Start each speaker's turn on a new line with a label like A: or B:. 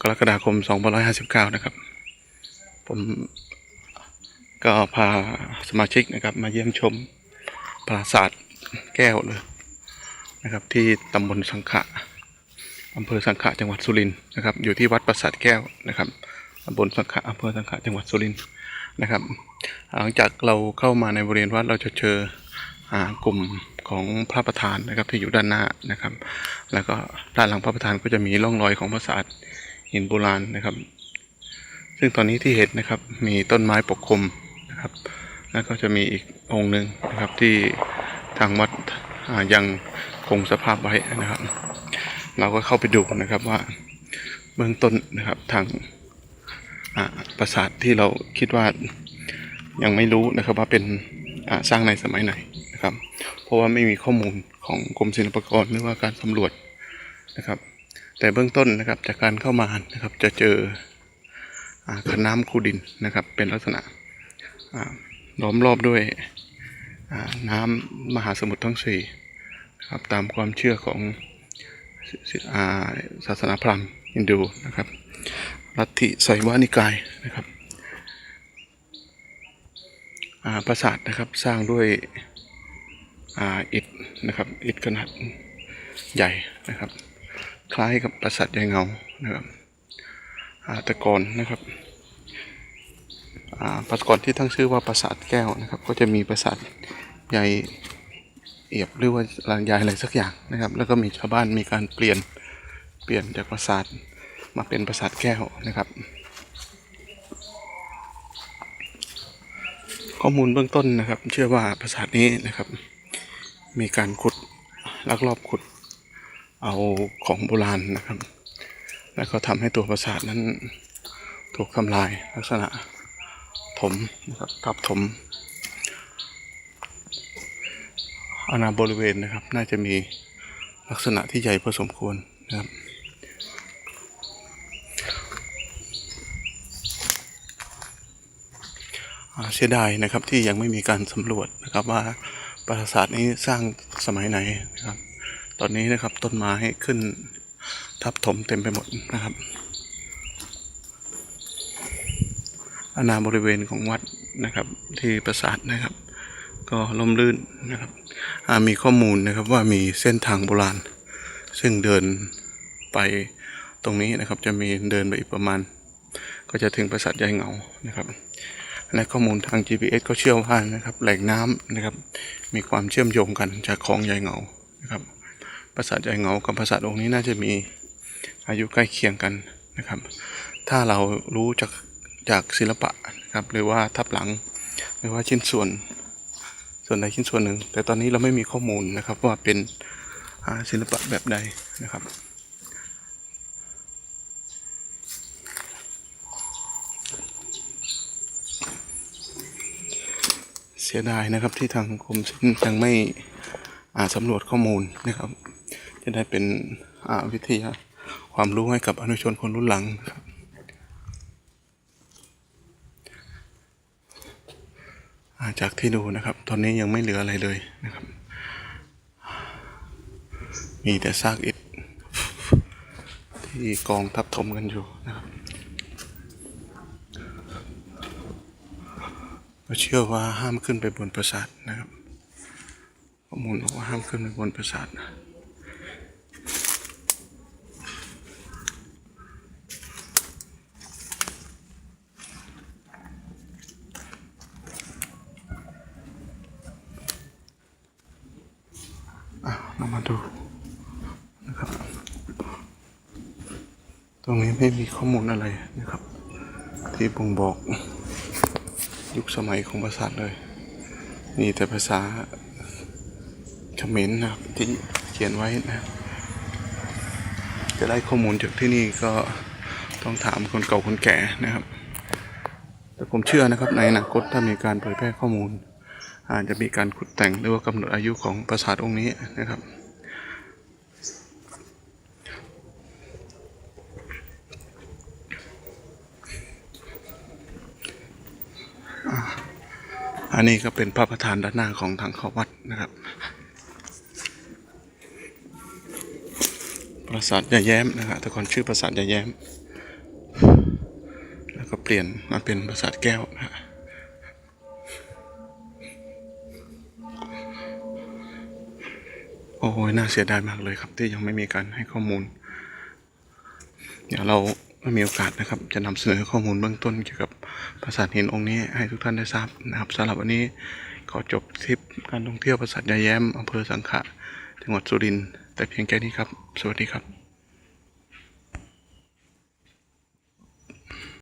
A: กรกฎาคม 2559 นะครับ ผมก็พาสมาชิกนะครับมาเยี่ยมชมปราสาทแก้วเลยนะครับที่ตำบลสังขะอำเภอสังขะจังหวัดสุรินทร์นะครับอยู่ที่วัดปราสาทแก้วนะครับตำบลสังขะอำเภอสังขะจังหวัดสุรินทร์นะครับ หลังจากเราเข้ามาในบริเวณวัดเราจะเจออากลุ่ม ของพระประธานนะครับที่อยู่ด้านหน้านะครับ แล้วก็ด้านหลังพระประธานก็จะมีร่องรอยของปราสาทหินโบราณนะครับ ซึ่งตอนนี้ที่เห็นนะครับมีต้นไม้ปกคลุมนะครับ แล้วก็จะมีอีกองค์หนึ่งนะครับที่ทางวัดยังคงสภาพไว้นะครับ เราก็เข้าไปดูนะครับว่าเบื้องต้นนะครับทางปราสาทที่เราคิดว่ายังไม่รู้นะครับว่าเป็นสร้างในสมัยไหน นะครับ เพราะว่าไม่มีข้อมูลของกรมศิลปากรหรือว่าการสำรวจนะครับ แต่เบื้องต้นนะครับจากการเข้ามานะครับจะเจอคันน้ำคูดินนะครับ เป็นลักษณะล้อมรอบด้วยน้ำมหาสมุทรทั้งสี่นะครับตามความเชื่อของศาสนาพราหมณ์ฮินดูนะครับลัทธิไสยวานิกายนะครับปราสาทนะครับสร้างด้วย อ่าอิฐนะครับอิฐขนาดใหญ่นะครับ คล้ายกับปราสาทยายเงานะครับอ่าต่ก่อนนะครับอ่าปราสาทก่อนที่ตั้งชื่อว่าปราสาทแก้วนะครับ ก็จะมีปราสาทใหญ่เอียบหรือว่าลานยายอะไรสักอย่างนะครับ แล้วก็มีชาวบ้านมีการเปลี่ยนเปลี่ยนจากปราสาทมาเป็นปราสาทแก้วนะครับ ข้อมูลเบื้องต้นนะครับ เชื่อว่าปราสาทนี้นะครับ มีการขุดลักลอบขุดเอาของโบราณนะครับ แล้วก็ทำให้ตัวปราสาทนั้นถูกทำลายลักษณะถมนะครับทับถมอาณาบริเวณนะครับ น่าจะมีลักษณะที่ใหญ่พอสมควรนะครับเสียดายนะครับที่ยังไม่มีการสำรวจนะครับว่า ปราสาทนี้สร้างสมัยไหนนะครับ ตอนนี้นะครับต้นไม้ขึ้นทับถมเต็มไปหมดนะครับอาณาบริเวณของวัดนะครับที่ปราสาทนะครับ ก็ล่มลื่นนะครับมีข้อมูลนะครับว่ามีเส้นทางโบราณ ซึ่งเดินไปตรงนี้นะครับจะมีเดินไปอีกประมาณ ก็จะถึงปราสาทยายเหงานะครับ และข้อมูลทาง GPS ก็เชื่อว่านะครับแหล่งน้ำนะครับ มีความเชื่อมโยงกันจากคลองยายเหงานะครับปราสาทยายเหงากับปราสาทองค์นี้น่าจะมีอายุใกล้เคียงกันนะครับ ถ้าเรารู้จากจากศิลปะนะครับหรือว่าทับหลังหรือว่าชิ้นส่วนส่วนใดชิ้นส่วนหนึ่ง แต่ตอนนี้เราไม่มีข้อมูลนะครับว่าเป็นศิลปะแบบใดนะครับ เสียดายนะครับที่ทางกรมศิลป์ยังไม่อ่าสำรวจข้อมูลนะครับ จะได้เป็นอ่าวิทยาความรู้ให้กับอนุชนคนรุ่นหลังครับาจากที่ดูนะครับ ตอนนี้ยังไม่เหลืออะไรเลยนะครับ มีแต่ซากอิฐที่กองทับถมกันอยู่นะครับ เชื่อว่าห้ามขึ้นไปบนปราสาทนะครับข้อมูลบอกว่าห้ามขึ้นไปบนปราสาทนะอะเรามาดูนะครับ ตรงนี้ไม่มีข้อมูลอะไรนะครับ ที่บ่งบอก ยุคสมัยของปราสาทเลยมีแต่ภาษาเขมรนะครับที่เขียนไว้นะ จะได้ข้อมูลจากที่นี่ก็ต้องถามคนเก่าคนแก่นะครับ แต่ผมเชื่อนะครับในอนาคตถ้ามีการเผยแพร่ข้อมูล อาจจะมีการขุดแต่งหรือว่ากำหนดอายุของปราสาทองค์นี้นะครับ อันนี้ก็เป็นพระประธานด้านหน้าของทางเข้าวัดนะครับ ปราสาทยาแย้มนะฮะแต่ก่อนชื่อปราสาทยาแย้ม แล้วก็เปลี่ยนมาเป็นปราสาทแก้วนะฮะโอ้ยน่าเสียดายมากเลยครับที่ยังไม่มีการให้ข้อมูล เดี๋ยวเรา ไม่มีโอกาสนะครับ จะนำเสนอข้อมูลเบื้องต้นเกี่ยวกับปราสาทหินองค์นี้ให้ทุกท่านได้ทราบนะครับสำหรับวันนี้ขอจบทริปการท่องเที่ยวปราสาทยายแย้มอำเภอสังขะจังหวัดสุรินทร์แต่เพียงแค่นี้ครับ สวัสดีครับ